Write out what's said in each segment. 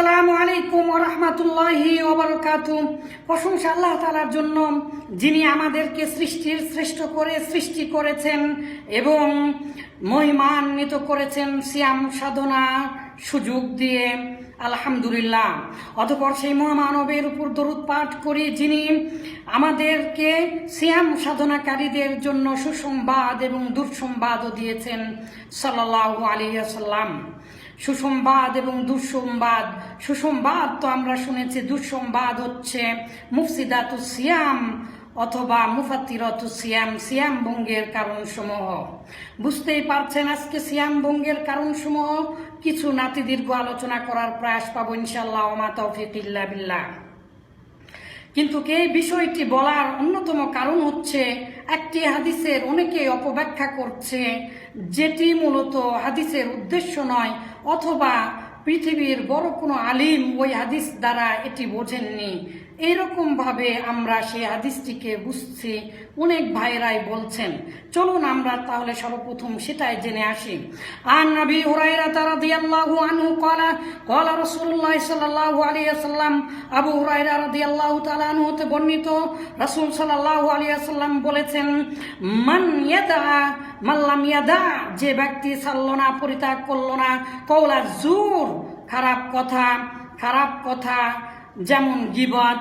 আসসালামু আলাইকুম রহমতুল্লাহি ওবরকাত প্রশংসা আল্লাহ তালার জন্য যিনি আমাদেরকে সৃষ্টির শ্রেষ্ঠ করে সৃষ্টি করেছেন এবং মহিমান্বিত করেছেন সিয়াম সাধনা সুযোগ দিয়ে। আলহামদুলিল্লাহ। অতপর সেই মহামানবের উপর দরুদ পাঠ করি, যিনি আমাদেরকে সিয়াম সাধনাকারীদের জন্য সুসংবাদ এবং দুঃসংবাদও দিয়েছেন সাল্লাহ আলিয়াল্লাম সুসংবাদ এবং দুঃসংবাদ। সুসংবাদ তো আমরা শুনেছি, দুঃসংবাদ হচ্ছে মুফসিদাতু সিয়াম অথবা মুফাতিরত সিয়াম সিয়াম ভঙ্গের কারণসমূহ। বুঝতেই পারছেন আজকে সিয়াম ভঙ্গের কারণসমূহ? কিছু নাতিদীর্ঘ আলোচনা করার প্রয়াস পাবো ইনশাল্লাহ ওমা তৌফিক ইল্লা বিল্লাহ। কিন্তু এই বিষয়টি বলার অন্যতম কারণ হচ্ছে, একটি হাদিসের অনেকে অপব্যাখ্যা করছে যেটি মূলত হাদিসের উদ্দেশ্য নয়, অথবা পৃথিবীর বড় কোনো আলিম ওই হাদিস দ্বারা এটি বোঝেননি। এইরকম ভাবে আমরা সেই হাদিসটিকে বুঝছি। অনেক ভাইরাই বলছেন, চলুন আমরা তাহলে সর্বপ্রথম সেটাই জেনে আসি। আর নবী হুরাইরা রাদিয়াল্লাহু আনহু ক্বালা ক্বালা রাসূলুল্লাহ সাল্লাল্লাহু আলাইহি ওয়াসাল্লাম। আবু হুরায়রা রাদিয়াল্লাহু তাআলা আনহু হতে বর্ণিত, রাসূল সাল্লাল্লাহু আলাইহি বলেছেন, মান ইয়াদা মাল্লাম ইয়াদা যে ব্যক্তি ছাড়লো না, পরিত্যাগ করল না কওলা জুর, খারাপ কথা খারাপ কথা, যেমন গিবত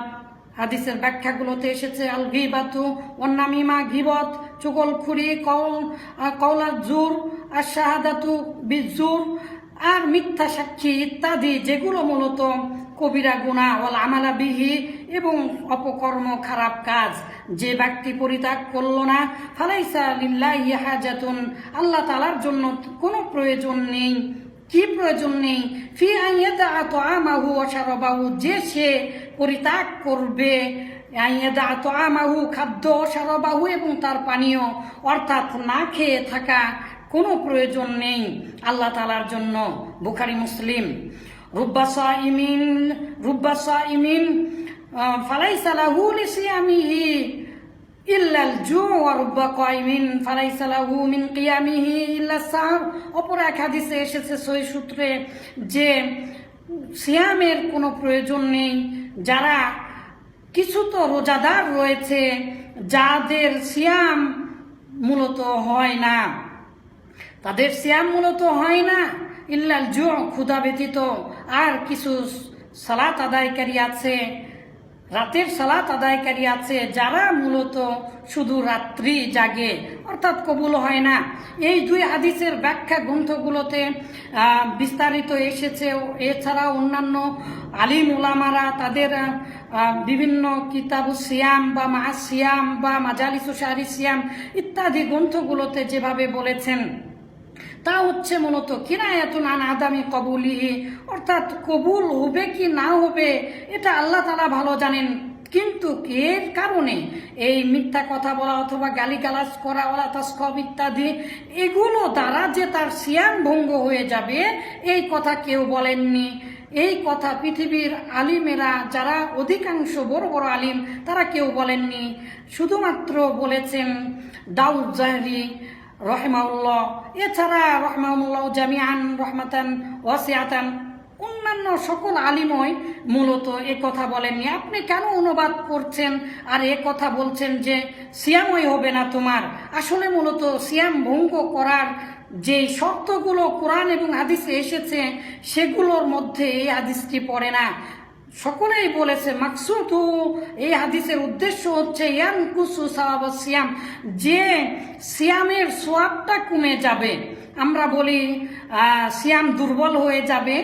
হাদিসের ব্যাখ্যাগুলোতে এসেছে, আল গিবাতু, অন্নামিমা, গিবত চুগলখুরি কল কওলা জুর আর শাহাদাতু বিজুর আর মিথ্যা সাক্ষী ইত্যাদি, যেগুলো মূলত কবিরা গুণা ওয়াল আমালা বিহি এবং অপকর্ম, খারাপ কাজ। যে ব্যক্তি পরিত্যাগ করল না, ফালাইসা লিল্লাহি হাজাতুন, আল্লাহ তালার জন্য কোনো প্রয়োজন নেই। কি প্রয়োজন নেই ফি আইয়াদা আত আমাহু অসারবাহু যে সে পরিত্যাগ করবে। আইয়াদা আত আমাহু খাদ্য অসারবাহু এবং তার পানীয় অর্থাৎ না খেয়ে থাকা কোনো প্রয়োজন নেই আল্লাহ তালার জন্য। বুখারি, মুসলিম। রুব্বাসা ইমিন রুব্বাসা ইমিন ফালাইসা লাহু লিসিয়ামিহি। ইল্লাল জু ওয়ারুব্বা কয়মিন ফালাইসালাহু মিন কিয়ামিহি ইল্লা সাহর অপর এক হাদিসে এসেছে সই সূত্রে যে সিয়ামের কোনো প্রয়োজন নেই। যারা কিছু তো রোজাদার রয়েছে, যাদের সিয়াম মূলত হয় না। তাদের সিয়াম মূলত হয় না। ইল্লাল জু ক্ষুধা ব্যতীত। আর কিছু সালাত আদায়কারী আছে। রাতের সালাত আদায়কারী আছে, যারা মূলত শুধু রাত্রি জাগে, অর্থাৎ কবুল হয় না। এই দুই হাদিসের ব্যাখ্যা গ্রন্থগুলোতে বিস্তারিত এসেছে। এছাড়া অন্যান্য আলিম ওলামারা তাদের বিভিন্ন কিতাবু সিয়াম বা মা সিয়াম বা মাজালিসু শাহরি সিয়াম ইত্যাদি গ্রন্থগুলোতে যেভাবে বলেছেন। তা হচ্ছে মূলত কিনায়াতুন আন আদামি কবুলিহি, অর্থাৎ কবুল হবে কি না হবে, এটা আল্লাহ তালা ভালো জানেন। কিন্তু এর কারণে এই মিথ্যা কথা বলা অথবা গালিগালাজ করা, ওলা তাস্কব ইত্যাদি, এগুলো দ্বারা যে তার সিয়াম ভঙ্গ হয়ে যাবে, এই কথা কেউ বলেননি। এই কথা পৃথিবীর আলিমেরা, যারা অধিকাংশ বড় বড় আলিম, তারা কেউ বলেননি। শুধুমাত্র বলেছেন, দাউদ জাহরি রহমাউল্লাহ এছাড়া রহমাউল্লাহ জামিয়ান রহমাতান ওয়াসিয়াতান অন্যান্য সকল আলিময় মূলত এ কথা বলেননি। আপনি কেন অনুবাদ করছেন আর এ কথা বলছেন যে সিয়ামই হবে না তোমার? আসলে মূলত সিয়াম ভঙ্গ করার যে শর্তগুলো কোরআন এবং হাদিসে এসেছে, সেগুলোর মধ্যে এই হাদিসটি পড়ে না। সকলেই বলেছে, মাকসুদ, এই হাদিসের উদ্দেশ্য হচ্ছে ইয়ান কুসু সাহাব সিয়াম। যে সিয়ামের সোয়াবটা কমে যাবে, আমরা বলি সিয়াম দুর্বল হয়ে যাবে।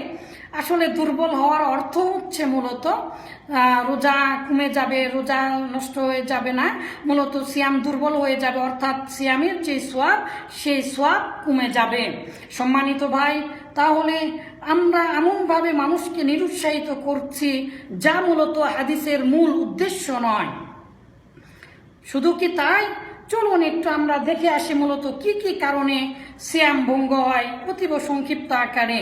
আসলে দুর্বল হওয়ার অর্থ হচ্ছে মূলত রোজা কমে যাবে, রোজা নষ্ট হয়ে যাবে না। মূলত সিয়াম দুর্বল হয়ে যাবে, অর্থাৎ সিয়ামের যে সোয়াব, সেই সোয়াব কমে যাবে। সম্মানিত ভাই তাহলে আমরা এমনভাবে মানুষকে নিরুৎসাহিত করছি যা মূলত হাদিসের মূল উদ্দেশ্য নয়। শুধু কি তাই? চলুন একটু আমরা দেখে আসি মূলত কি কি কারণে শ্যাম ভঙ্গ হয় অতীব সংক্ষিপ্ত আকারে।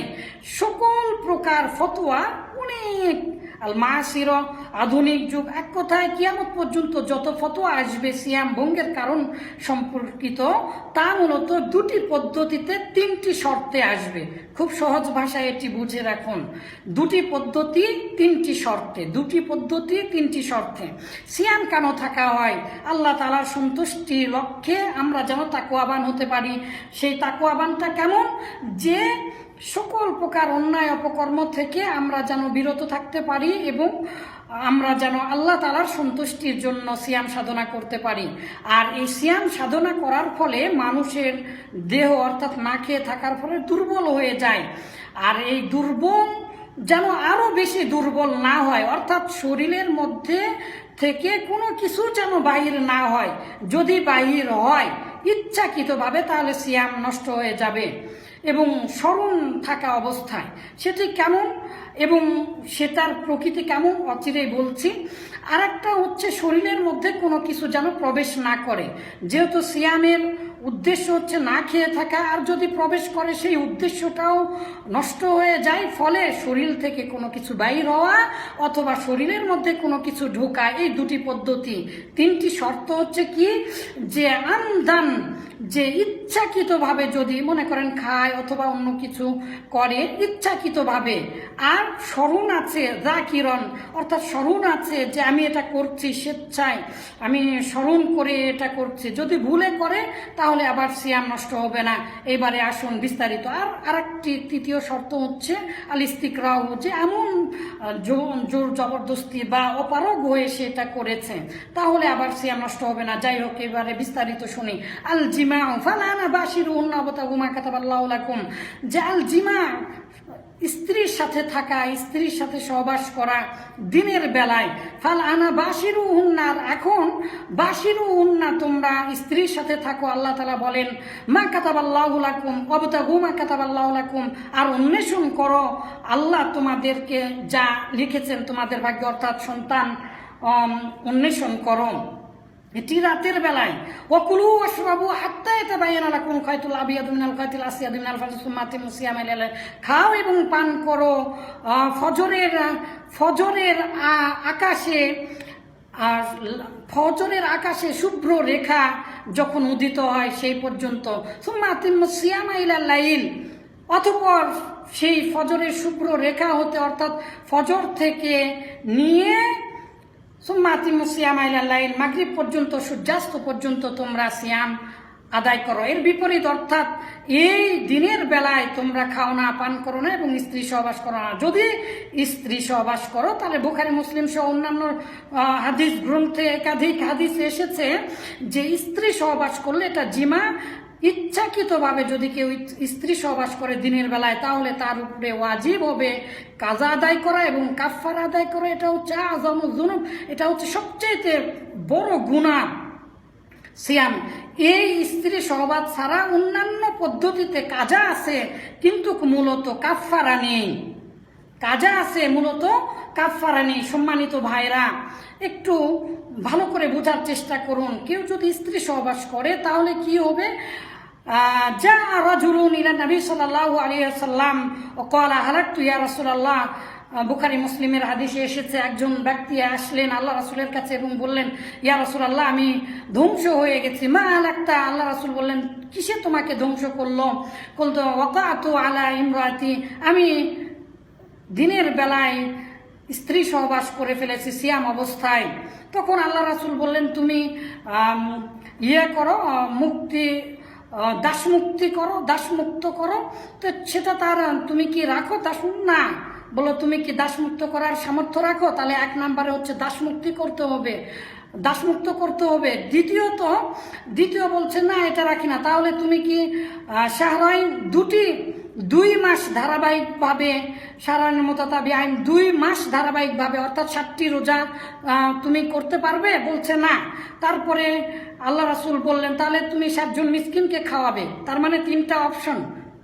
সকল প্রকার ফতোয়া অনেক আল মাসির আধুনিক যুগ। এক কথায় কিয়ামত পর্যন্ত যত ফতোয়া আসবে, সিয়াম ভঙ্গের কারণ সম্পর্কিত, তা মূলত দুটি পদ্ধতিতে তিনটি শর্তে আসবে। খুব সহজ ভাষায় এটি বুঝে রাখুন। দুটি পদ্ধতি, তিনটি শর্তে। দুটি পদ্ধতি, তিনটি শর্তে। সিয়াম কেন থাকা হয়? আল্লাহ তালার সন্তুষ্টি লক্ষ্যে আমরা যেন তাকুয়াবান হতে পারি। সেই তাকুয়াবানটা কেমন? যে সকল প্রকার অন্যায় অপকর্ম থেকে আমরা যেন বিরত থাকতে পারি এবং আমরা যেন আল্লাহ তালার সন্তুষ্টির জন্য সিয়াম সাধনা করতে পারি। আর এই সিয়াম সাধনা করার ফলে মানুষের দেহ অর্থাৎ না খেয়ে থাকার ফলে দুর্বল হয়ে যায়। আর এই দুর্বল যেন আরও বেশি দুর্বল না হয়, অর্থাৎ শরীরের মধ্যে থেকে কোনো কিছু যেন বাহির না হয়। যদি বাহির হয়, ইচ্ছাকৃতভাবে তাহলে সিয়াম নষ্ট হয়ে যাবে। এবং স্মরণ থাকা অবস্থায়। সেটি কেমন এবং সে তার প্রকৃতি কেমন অচিরেই বলছি। আর একটা হচ্ছে শরীরের মধ্যে কোনো কিছু যেন প্রবেশ না করে। যেহেতু সিয়ামের উদ্দেশ্য হচ্ছে না খেয়ে থাকা, আর যদি প্রবেশ করে সেই উদ্দেশ্যটাও নষ্ট হয়ে যায়, ফলে শরীর থেকে কোনো কিছু বাইর হওয়া অথবা শরীরের মধ্যে কোনো কিছু ঢোকা, এই দুটি পদ্ধতি। তিনটি শর্ত হচ্ছে কি? যে আমদান, যে ইচ্ছাকৃতভাবে যদি মনে করেন খায় অথবা অন্য কিছু করে, ইচ্ছাকৃতভাবে। আর স্মরণ আছে কিরণ অর্থাৎ স্মরণ আছে যে আমি এটা করছি, স্বেচ্ছায়। আমি স্মরণ করে এটা করছি। যদি ভুলে করে, তাহলে আবার সিয়াম নষ্ট হবে না। এবারে আসুন বিস্তারিত। আর আরেকটি তৃতীয় শর্ত হচ্ছে আলিস্তিক রাও যে এমন জোর জবরদস্তি বা অপারগ হয়ে সেটা করেছে। তাহলে আবার সিয়াম নষ্ট হবে না। যাই হোক, এবারে বিস্তারিত শুনি। আল জিমা ফালানা বাসির অন্য অবতা গুমা কাতাবাল্লাহ যে আল জিমা স্ত্রীর সাথে থাকা, স্ত্রীর সাথে সহবাস করা দিনের বেলায়। ফাল আনা বাসিরু হুন্নার এখন বাসিরু উন্না, তোমরা স্ত্রীর সাথে থাকো, আল্লাহ তালা বলেন, মা কাতাবাল্লাহ লাকুম অবতা গুমা কাতাবাল্লাহ লাকুম, আর অন্বেষণ করো, আল্লাহ তোমাদেরকে যা লিখেছেন তোমাদের ভাগ্য, অর্থাৎ সন্তান অন্বেষণ করো। এটি রাতের বেলায়। ওকুলু অশ্রাবু হাত্তা এটা বাইয়ান আলাকুম খয়তুল আবিয়াদ মিনাল খয়তুল আসিয়াদ মিনাল ফাজুল সুম্মাতি মুসিয়াম এলালে খাও এবং পান করো। ফজরের ফজরের আকাশে আর ফজরের আকাশে শুভ্র রেখা যখন উদিত হয় সেই পর্যন্ত। সুম্মাতি মুসিয়াম লাইল অতপর সেই ফজরের শুভ্র রেখা হতে অর্থাৎ ফজর থেকে নিয়ে সুম্মাতিম সিয়াম আইলাল্লাইল মাগরিব পর্যন্ত, সূর্যাস্ত পর্যন্ত তোমরা সিয়াম আদায় করো। এর বিপরীত অর্থাৎ এই দিনের বেলায় তোমরা খাও না, পান করো না এবং স্ত্রী সহবাস করো না। যদি স্ত্রী সহবাস করো, তাহলে বুখারি, মুসলিম সহ অন্যান্য হাদিস গ্রন্থে একাধিক হাদিস এসেছে যে স্ত্রী সহবাস করলে এটা জিমা ইচ্ছাকৃতভাবে যদি কেউ স্ত্রী সহবাস করে দিনের বেলায়, তাহলে তার উপরে ওয়াজিব হবে কাজা আদায় করা এবং কাফার আদায় করা। এটা হচ্ছে আজম জুনুম এটা হচ্ছে সবচেয়ে বড় গুণা সিয়াম। এই স্ত্রী সহবাদ ছাড়া অন্যান্য পদ্ধতিতে কাজা আছে, কিন্তু মূলত কাফারা নেই কাজা আছে মূলত কাফারা নেই সম্মানিত ভাইরা। একটু ভালো করে বোঝার চেষ্টা করুন। কেউ যদি স্ত্রী সহবাস করে, তাহলে কি হবে? যা রাজুলুন ইলা নবী সাল্লাল্লাহু আলাইহি ওয়াসাল্লাম ও ক্বালা হালাকতু ইয়া রাসূলুল্লাহ। বুখারী, মুসলিমের হাদিসে এসেছে, একজন ব্যক্তি আসলেন আল্লাহ রাসূলের কাছে এবং বললেন, ইয়া রাসূলুল্লাহ, আমি ধ্বংস হয়ে গেছি। মা হালাকতা? আল্লাহ রাসূল বললেন, কিসে তোমাকে ধ্বংস করল? বলতো ওয়াকাতু আলা ইমরাতি, আমি দিনের বেলায় স্ত্রী সহবাস করে ফেলেছি সিয়াম অবস্থায়। তখন আল্লাহ রাসুল বললেন, তুমি ইয়ে করো মুক্তি দাসমুক্তি করো, দাসমুক্ত করো। তো সেটা তার, তুমি কি রাখো? দাস না। বলো, তুমি কি দাসমুক্ত করার সামর্থ্য রাখো? তাহলে এক নম্বরে হচ্ছে দাসমুক্তি করতে হবে। দাসমুক্ত করতে হবে। দ্বিতীয়ত, দ্বিতীয় বলছে, না, এটা রাখি না। তাহলে তুমি কি শাহরাইন দুটি দুই মাস ধারাবাহিকভাবে সারান মোতাতাবি আইন, দুই মাস ধারাবাহিকভাবে, অর্থাৎ ষাটটি রোজা তুমি করতে পারবে? বলছে না। তারপরে আল্লাহ রাসুল বললেন, তাহলে তুমি সাতজন মিসকিনকে খাওয়াবে। তার মানে তিনটা অপশন।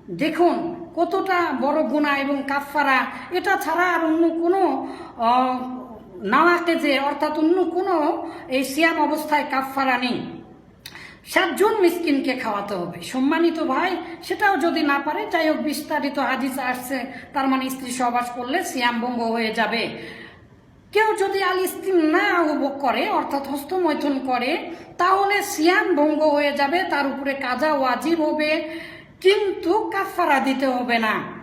দেখুন কতটা বড় গুণা এবং কাফফারা। এটা ছাড়া আর অন্য কোনো নাওয়াকে যে, অর্থাৎ অন্য কোনো এই সিয়াম অবস্থায় কাফফারা নেই। সাতজন মিসকিনকে খাওয়াতে হবে। সম্মানিত ভাই, সেটাও যদি না পারে, যাই হোক, বিস্তারিত হাদিস আসছে। তার মানে স্ত্রী সহবাস করলে সিয়াম ভঙ্গ হয়ে যাবে। কেউ যদি আল ইস্তিম না উপভোগ করে, অর্থাৎ হস্তমৈথুন করে, তাহলে সিয়াম ভঙ্গ হয়ে যাবে, তার উপরে কাজা ওয়াজিব হবে, কিন্তু কাফারা দিতে হবে না।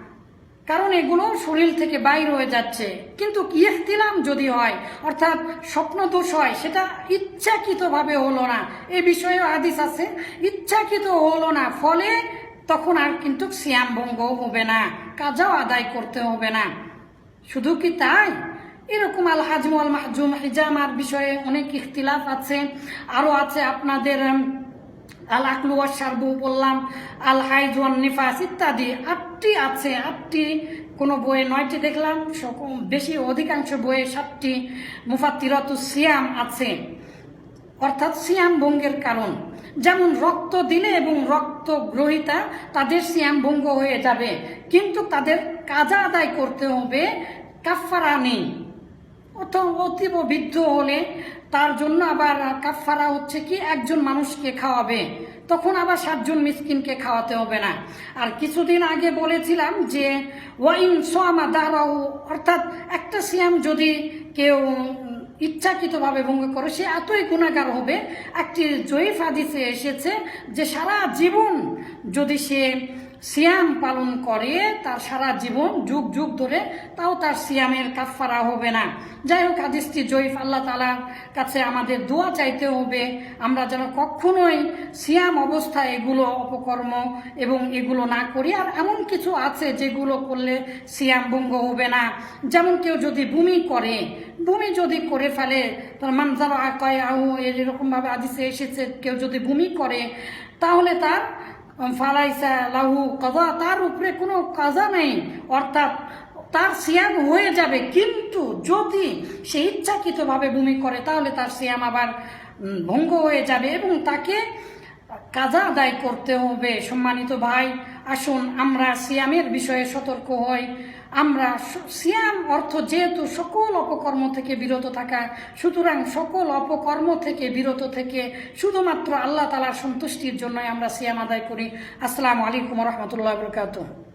কারণ এগুলো শরীর থেকে বাইর হয়ে যাচ্ছে। কিন্তু ইহতিলাম যদি হয়, অর্থাৎ স্বপ্ন দোষ হয়, সেটা ইচ্ছাকৃতভাবে হলো না। এ বিষয়ে আদিস আছে, ইচ্ছাকৃত হলো না, ফলে তখন আর কিন্তু সিয়াম ভঙ্গ হবে না, কাজাও আদায় করতে হবে না। শুধু কি তাই? এরকম আল হাজম আল মাহজুম হিজামার বিষয়ে অনেক ইখতিলাফ আছে। আরও আছে আপনাদের আল আকলু সারবু বললাম, আল হাইজুয়ান নিফাস ইত্যাদি। আটটি আছে, আটটি। কোনো বইয়ে নয়টি দেখলাম বেশি অধিকাংশ বইয়ে সাতটি। মুফাত্তিরত সিয়াম আছে। অর্থাৎ সিয়াম ভঙ্গের কারণ। যেমন রক্ত দিলে এবং রক্ত গ্রহিতা, তাদের সিয়াম ভঙ্গ হয়ে যাবে। কিন্তু তাদের কাজা আদায় করতে হবে কাফারা নেই। অথবা অতীব বৃদ্ধ হলে তার জন্য আবার কাফারা হচ্ছে কি, একজন মানুষকে খাওয়াবে। তখন আবার সাতজন মিসকিনকে খাওয়াতে হবে না। আর কিছুদিন আগে বলেছিলাম যে, ওয়াইন সোয়ামা দারাউ অর্থাৎ একটা সিয়াম যদি কেউ ইচ্ছাকৃতভাবে ভঙ্গ করে, সে এতই গুণাগার হবে, একটি জয়ীফ হাদিসে এসেছে যে সারা জীবন যদি সে সিয়াম পালন করে, তার সারা জীবন যুগ যুগ ধরে তাও তার সিয়ামের কাফারা হবে না। যাই হোক, হাদিসটি জয়ীফ, আল্লাহ তালার কাছে আমাদের দোয়া চাইতে হবে। আমরা যেন কখনোই সিয়াম অবস্থায় এগুলো অপকর্ম এবং এগুলো না করি। আর এমন কিছু আছে যেগুলো করলে সিয়াম ভঙ্গ হবে না। যেমন কেউ যদি বমি করে, বমি যদি করে ফেলে, তার মানজার আকায় আহু এরকম ভাবে আদিসে এসেছে, কেউ যদি বমি করে, তাহলে তার ফালাইসা লাহু কাজা তার উপরে কোনো কাজা নেই। অর্থাৎ তার সিয়াম হয়ে যাবে। কিন্তু যদি সে ইচ্ছাকৃতভাবে ভূমি করে, তাহলে তার সিয়াম আবার ভঙ্গ হয়ে যাবে এবং তাকে কাজা আদায় করতে হবে। সম্মানিত ভাই, আসুন, আমরা সিয়ামের বিষয়ে সতর্ক হই। আমরা সিয়াম অর্থ যেহেতু সকল অপকর্ম থেকে বিরত থাকা, সুতরাং সকল অপকর্ম থেকে বিরত থেকে শুধুমাত্র আল্লাহ তালার সন্তুষ্টির জন্যই আমরা সিয়াম আদায় করি। আসসালামু আলাইকুম রহমতুল্লাহ বরকাত